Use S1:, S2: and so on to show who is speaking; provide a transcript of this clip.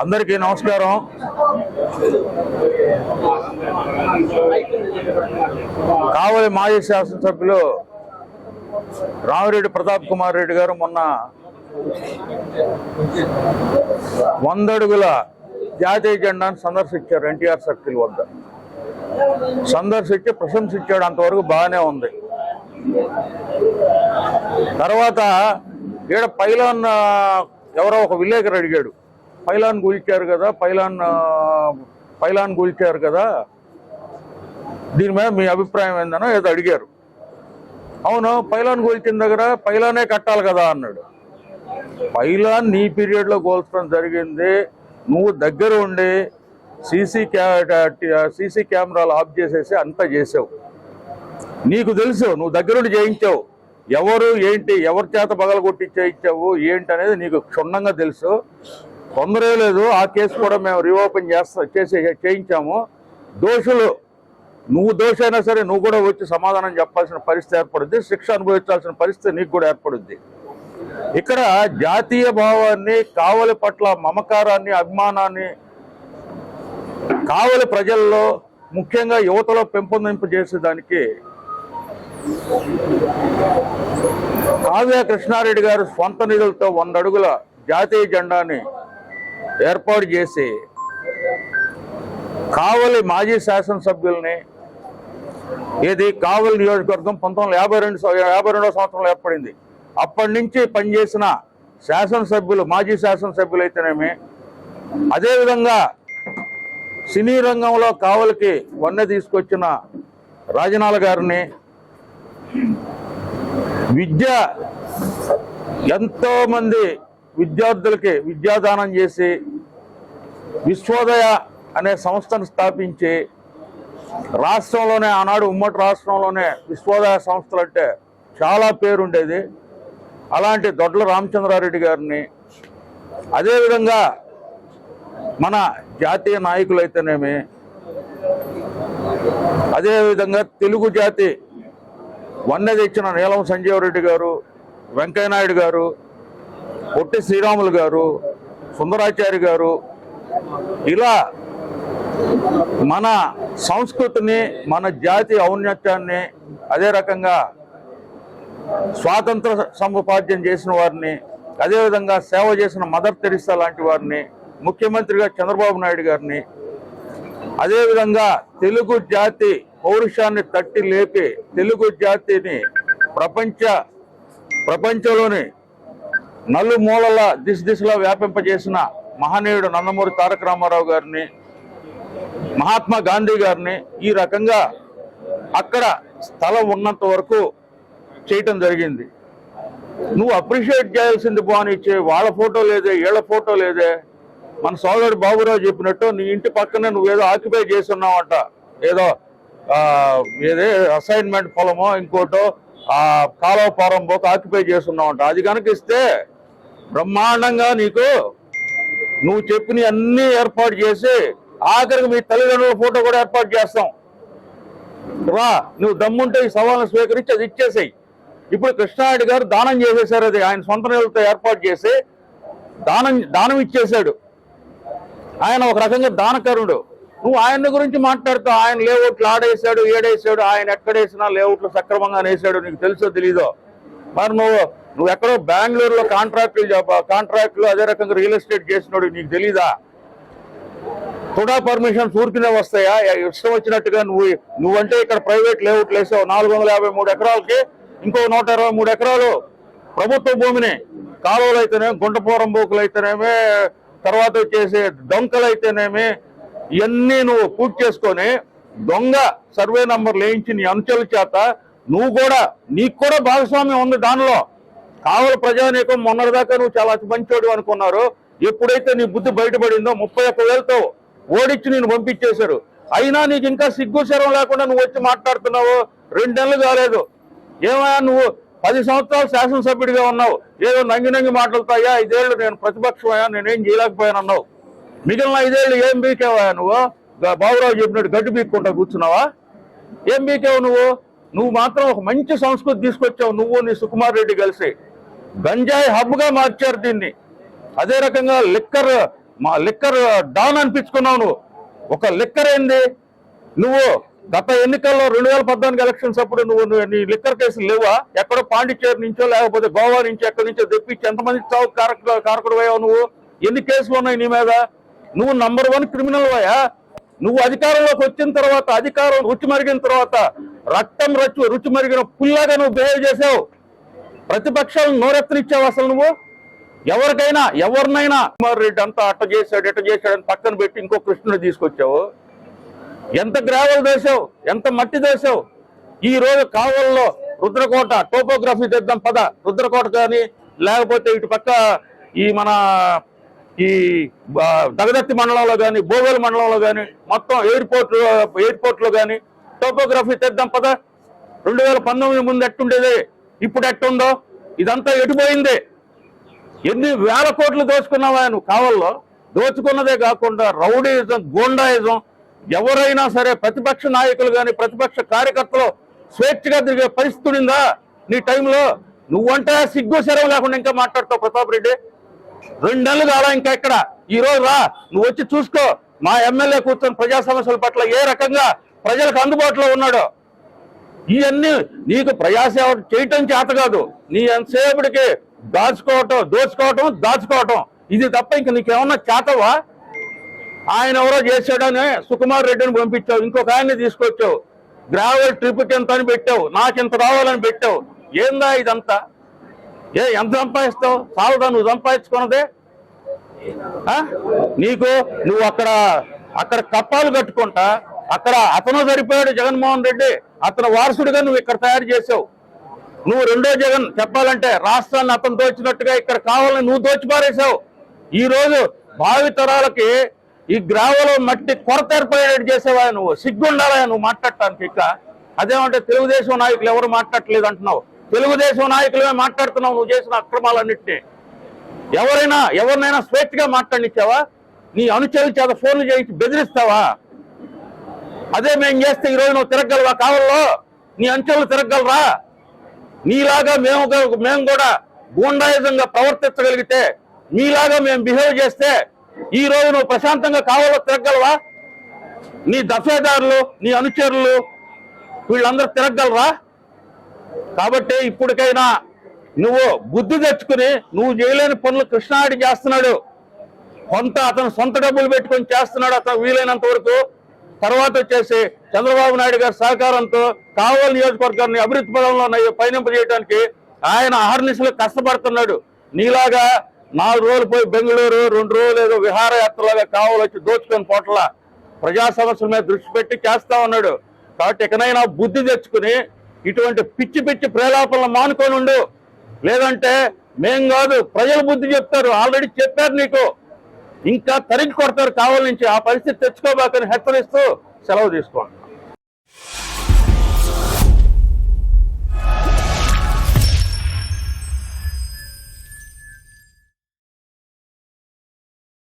S1: అందరికీ నమస్కారం. కావలి మాజీ శాసనసభ్యులు రామిరెడ్డి ప్రతాప్ కుమార్ రెడ్డి గారు మొన్న వందడుగుల జాతీయ జెండాను సందర్శించారు ఎన్టీఆర్ సర్కిల్ వద్ద. సందర్శించి ప్రశంసించాడు అంతవరకు బాగానే ఉంది. తర్వాత ఈడ పైలాన్ ఉన్న ఎవరో ఒక విలేకరు అడిగాడు. పైలాన్ కూల్చారు కదా పైలాన్ పైలాన్ కూల్చారు కదా? దీని మీద మీ అభిప్రాయం ఏందనో ఏదో అడిగారు. అవును పైలాన్ కూల్చిన దగ్గర పైలానే కట్టాలి కదా అన్నాడు. పైలాన్ నీ పీరియడ్లో కోల్చడం జరిగింది. నువ్వు దగ్గర ఉండి సీసీ క్యా సీసీ కెమెరాలు ఆఫ్ చేసేసి అంతా చేసావు. నీకు తెలుసు నువ్వు దగ్గరుండి చేయించావు. ఎవరు ఏంటి ఎవరి చేత పగలగొట్టి చేయించావు ఏంటి అనేది నీకు క్షుణ్ణంగా తెలుసు. తొందరే లేదు. ఆ కేసు కూడా మేము రీఓపెన్ చేస్తా చేసి చేయించాము. దోషులు నువ్వు దోష అయినా సరే నువ్వు కూడా వచ్చి సమాధానం చెప్పాల్సిన పరిస్థితి ఏర్పడుద్ది. శిక్ష అనుభవించాల్సిన పరిస్థితి నీకు కూడా ఏర్పడుద్ది. ఇక్కడ జాతీయ భావాన్ని కావలి పట్ల మమకారాన్ని అభిమానాన్ని కావలి ప్రజల్లో ముఖ్యంగా యువతలో పెంపొందింపు చేసేదానికి కావ్య కృష్ణారెడ్డి గారు స్వంత నిధులతో వంద అడుగుల జాతీయ జెండాని ఏర్పాటు చేసి కావలి మాజీ శాసనసభ్యుల్ని ఏది కావలి నియోజకవర్గం పంతొమ్మిది వందల యాభై రెండు యాభై రెండవ సంవత్సరంలో ఏర్పడింది. అప్పటి నుంచి పనిచేసిన శాసనసభ్యులు మాజీ శాసనసభ్యులు అయితేనేమి అదేవిధంగా సినీ రంగంలో కావలికి వన్నె తీసుకొచ్చిన రాజనాల గారిని విద్య ఎంతోమంది విద్యార్థులకి విద్యాదానం చేసి విశ్వోదయ అనే సంస్థను స్థాపించి రాష్ట్రంలోనే ఆనాడు ఉమ్మడి రాష్ట్రంలోనే విశ్వోదయ సంస్థలు అంటే చాలా పేరుండేది. అలాంటి దొడ్ల రామచంద్రారెడ్డి గారిని అదేవిధంగా మన జాతీయ నాయకులైతేనేమి అదేవిధంగా తెలుగు జాతి వన్నె తెచ్చిన నీలం సంజీవరెడ్డి గారు వెంకయ్యనాయుడు గారు పొట్టి శ్రీరాములు గారు సుందరాచారి గారు ఇలా మన సంస్కృతిని మన జాతి ఔన్నత్యాన్ని అదే రకంగా స్వాతంత్ర సముపార్జన చేసిన వారిని అదేవిధంగా సేవ చేసిన మదర్ తెరిసా లాంటి వారిని ముఖ్యమంత్రిగా చంద్రబాబు నాయుడు గారిని అదేవిధంగా తెలుగు జాతి పౌరుషాన్ని తట్టి లేపి తెలుగు జాతిని ప్రపంచ ప్రపంచంలోని నలుమూలల దిశ దిశలో వ్యాపింపజేసిన మహనీయుడు నందమూరి తారక రామారావు గారిని మహాత్మా గాంధీ గారిని ఈ రకంగా అక్కడ స్థలం ఉన్నంత వరకు చేయటం జరిగింది. నువ్వు అప్రిషియేట్ చేయాల్సింది బానిచ్చే వాళ్ళ ఫోటో లేదే వీళ్ళ ఫోటో లేదే. మన సోదరుడు బాబురావు చెప్పినట్టు నీ ఇంటి పక్కనే నువ్వేదో ఆక్యుపై చేస్తున్నావంట. ఏదో ఏదే అసైన్మెంట్ పొలమో ఇంకోటో ఆ కాలువ పారం ఆక్యుపై చేస్తున్నావంట. అది కనుక ఇస్తే బ్రహ్మాండంగా నీకు నువ్వు చెప్పిన అన్ని ఏర్పాటు చేసి ఆఖరికి మీ తల్లిదండ్రుల ఫోటో కూడా ఏర్పాటు చేస్తాం. రా నువ్వు దమ్ముంటే ఈ సవాళ్ళను స్వీకరించి అది ఇచ్చేసాయి. ఇప్పుడు కృష్ణారెడ్డి గారు దానం చేసేసారు అది ఆయన సొంత నిధులతో ఏర్పాటు చేసి దానం దానం ఇచ్చేశాడు. ఆయన ఒక రకంగా దానకరుడు. నువ్వు ఆయన గురించి మాట్లాడుతావు ఆయన లేఅవుట్లు ఆడేశాడు ఏడేసాడు ఆయన ఎక్కడేసినా లేఅవుట్లు సక్రమంగా వేసాడు నీకు తెలుసో తెలీదో. మరి నువ్వు నువ్వు ఎక్కడో బెంగళూరులో కాంట్రాక్టులు కాంట్రాక్టులు అదే రకంగా రియల్ ఎస్టేట్ చేసినాడు నీకు తెలీదా? తుడా పర్మిషన్స్ ఊరికినే వస్తాయా? ఇష్టం వచ్చినట్టుగా నువ్వు నువ్వంటే ఇక్కడ ప్రైవేట్ లేఅవుట్లు వేసావు నాలుగు వందల యాభై మూడు ఎకరాలకి ఇంకో నూట ఇరవై మూడు ఎకరాలు ప్రభుత్వ భూమిని. కాలువలు అయితేనేమి గుంటపోరం బోకులు అయితేనేమే తర్వాత వచ్చేసి డొంకలు అయితేనేమి ఇవన్నీ నువ్వు పూర్తి చేసుకొని దొంగ సర్వే నంబర్లు వేయించి నీ అంచెల చేత నువ్వు కూడా నీకు కూడా భాగస్వామ్యం ఉంది దానిలో. కావల ప్రజానీకం మొన్నటిదాకా నువ్వు చాలా మంచివాడు మంచోడు అనుకున్నారు. ఎప్పుడైతే నీ బుద్ధి బయటపడిందో ముప్పై ఒక్క వేలతో ఓడించి నేను పంపించేశారు. అయినా నీకు ఇంకా సిగ్గు శరం లేకుండా నువ్వు వచ్చి మాట్లాడుతున్నావు. రెండు నెలలు కాలేదు. ఏమయ్యా నువ్వు? పది సంవత్సరాలు శాసనసభ్యుడిగా ఉన్నావు. ఏదో నంగి నంగి మాట్లాడుతాయా? ఐదేళ్ళు నేను ప్రతిపక్షమయ్యా నేనేం చేయలేకపోయాను అన్నావు మిగిలిన ఐదేళ్ళు ఏం బీకేవా నువ్వు? బాబురావు చెప్పినట్టు గడ్డి బీక్కుంటా కూర్చున్నావా? ఏం బీకేవు నువ్వు? నువ్వు మాత్రం ఒక మంచి సంస్కృతి తీసుకొచ్చావు. నువ్వు నీ సుకుమార్ రెడ్డి కలిసి. గంజాయి హబ్గా మార్చారు దీన్ని. అదే రకంగా లిక్కర్ మా లిక్కర్ డౌన్ అనిపించుకున్నావు నువ్వు. ఒక లిక్కర్ ఏంది? నువ్వు గత ఎన్నికల్లో రెండు వేల పద్నాలుగు ఎలక్షన్స్ అప్పుడు నువ్వు నువ్వు- నీ లిక్కర్ కేసులు లేవా? ఎక్కడో పాండిచ్చేరి నుంచో లేకపోతే గోవా నుంచి ఎక్కడి నుంచో తెప్పించి ఎంతమంది చావు కారక కారకుడు అయ్యావు నువ్వు? ఎన్ని కేసులు ఉన్నాయి నీ మీద? నువ్వు నంబర్ వన్ క్రిమినల్ అయ్యా నువ్వు అధికారంలోకి వచ్చిన తర్వాత అధికారం రుచి మరిగిన తర్వాత రక్తం రచ్చు రుచి మరిగిన పుల్లాగా నువ్వు బిహేవ్ చేసావు. ప్రతిపక్షాలు నోరెత్తనిచ్చావు అసలు నువ్వు. ఎవరికైనా ఎవరినైనా కుమార్ రెడ్డి అంతా అట్ట చేశాడు ఎట్ట అని పక్కన పెట్టి ఇంకో కృష్ణుడు తీసుకొచ్చావు. ఎంత గ్రావెల్ వేసావు ఎంత మట్టి వేసావు ఈ రోజు కావల్లో రుద్రకోట టోపోగ్రఫీ తెద్దాం పద. రుద్రకోట కానీ లేకపోతే ఇటు పక్క ఈ మన ఈ దగదత్తి మండలంలో కానీ బోగోలు మండలంలో కానీ మొత్తం ఎయిర్పోర్ట్ ఎయిర్పోర్ట్లో కానీ టోపోగ్రఫీ తెద్దాం పద. రెండు వేల పంతొమ్మిది ముందు ఎట్టుండేది? ఇప్పుడు ఎట్టుందో? ఇదంతా ఎటుపోయింది? ఎన్ని వేల కోట్లు దోచుకున్నావా నువ్వు? కావాలో దోచుకున్నదే కాకుండా రౌడీయిజం గోండాయిజం ఎవరైనా సరే ప్రతిపక్ష నాయకులు కానీ ప్రతిపక్ష కార్యకర్తలు స్వేచ్ఛగా తిరిగే పరిస్థితి ఉందా నీ టైంలో? నువ్వంటే సిగ్గు శరం లేకుండా ఇంకా మాట్లాడతావు ప్రతాప్ రెడ్డి. రెండు నెలలు కాలా ఇంకా ఇక్కడ ఈ రోజు రా నువ్వు వచ్చి చూసుకో. మా ఎమ్మెల్యే కూర్చొని ప్రజా సమస్యల పట్ల ఏ రకంగా ప్రజలకు అందుబాటులో ఉన్నాడో? ఇవన్నీ నీకు ప్రజాసేవ చేయటం చేత కాదు. నీ ఎంతసేపటికి దాచుకోవటం దోచుకోవటం దాచుకోవటం. ఇది తప్ప ఇంక నీకేమన్నా చేతవా? ఆయన ఎవరో చేశాడని సుకుమార్ రెడ్డిని పంపించావు. ఇంకొక ఆయన్ని తీసుకొచ్చావు. గ్రావెల్ ట్రిప్ ఎంత అని పెట్టావు. నాకు ఇంత రావాలని పెట్టావు. ఏందా ఇదంతా? ఏ ఎంత సంపాదిస్తావు? సావుదా నువ్వు సంపాదించుకున్నదే? నీకు నువ్వు అక్కడ అక్కడ కప్పాలు కట్టుకుంటా అక్కడ అతను సరిపోయాడు జగన్మోహన్ రెడ్డి. అతను వారసుడిగా నువ్వు ఇక్కడ తయారు చేసావు. నువ్వు రెండో జగన్ చెప్పాలంటే రాష్ట్రాన్ని అతను దోచినట్టుగా ఇక్కడ కావాలని నువ్వు దోచిపారేశావు. ఈ రోజు భావి తరాలకి ఈ గ్రావలో మట్టి కొరత ఏర్పడేటట్టు చేసేవా నువ్వు. సిగ్గుండాలా నువ్వు మాట్లాడటానికి ఇక. అదేమంటే తెలుగుదేశం నాయకులు ఎవరు మాట్లాడట్లేదు అంటున్నావు. తెలుగుదేశం నాయకులమే మాట్లాడుతున్నావు నువ్వు చేసిన అక్రమాలన్నింటినీ. ఎవరైనా ఎవరినైనా స్వేచ్ఛగా మాట్లాడిచ్చావా నీ అనుచరుల చేత ఫోన్లు చేయించి బెదిరిస్తావా? అదే మేము చేస్తే ఈరోజు నువ్వు తిరగలవా కావాలో నీ అంచెలు తిరగలరా నీలాగా మేము మేము కూడా గూండాయుధంగా ప్రవర్తించగలిగితే నీలాగా మేము బిహేవ్ చేస్తే ఈ రోజు నువ్వు ప్రశాంతంగా కావాలో తిరగలవా నీ దఫేదారులు నీ అనుచరులు వీళ్ళందరూ తిరగలరా కాబట్టి ఇప్పటికైనా నువ్వు బుద్ధి తెచ్చుకుని నువ్వు చేయలేని పనులు కృష్ణాడి చేస్తున్నాడు. కొంత అతను సొంత డబ్బులు పెట్టుకొని చేస్తున్నాడు అతను వీలైనంత వరకు తర్వాత వచ్చేసి చంద్రబాబు నాయుడు గారి సహకారంతో కావలి నియోజకవర్గాన్ని అభివృద్ధి పదంలో నయ్య- పయనింపజేయడానికి ఆయన అహర్నిశలు కష్టపడుతున్నాడు. నీలాగా నాలుగు రోజులు పోయి బెంగళూరు రెండు రోజులు ఏదో విహారయాత్రలాగా కావాలి వచ్చి దోచుకొని పోట్ల ప్రజా సమస్యల మీద దృష్టి పెట్టి చేస్తా ఉన్నాడు. కాబట్టి ఎక్కడైనా బుద్ధి తెచ్చుకుని ఇటువంటి పిచ్చి పిచ్చి ప్రేలాపనలు మానుకొని ఉండు. లేదంటే మేం కాదు ప్రజలు బుద్ధి చెప్తారు. ఆల్రెడీ చెప్పారు నీకు. ఇంకా తరిగి కొడతారు కావాల నుంచి ఆ పరిస్థితి తెచ్చుకోబాకని హెచ్చరిస్తూ సెలవు తీసుకోండి.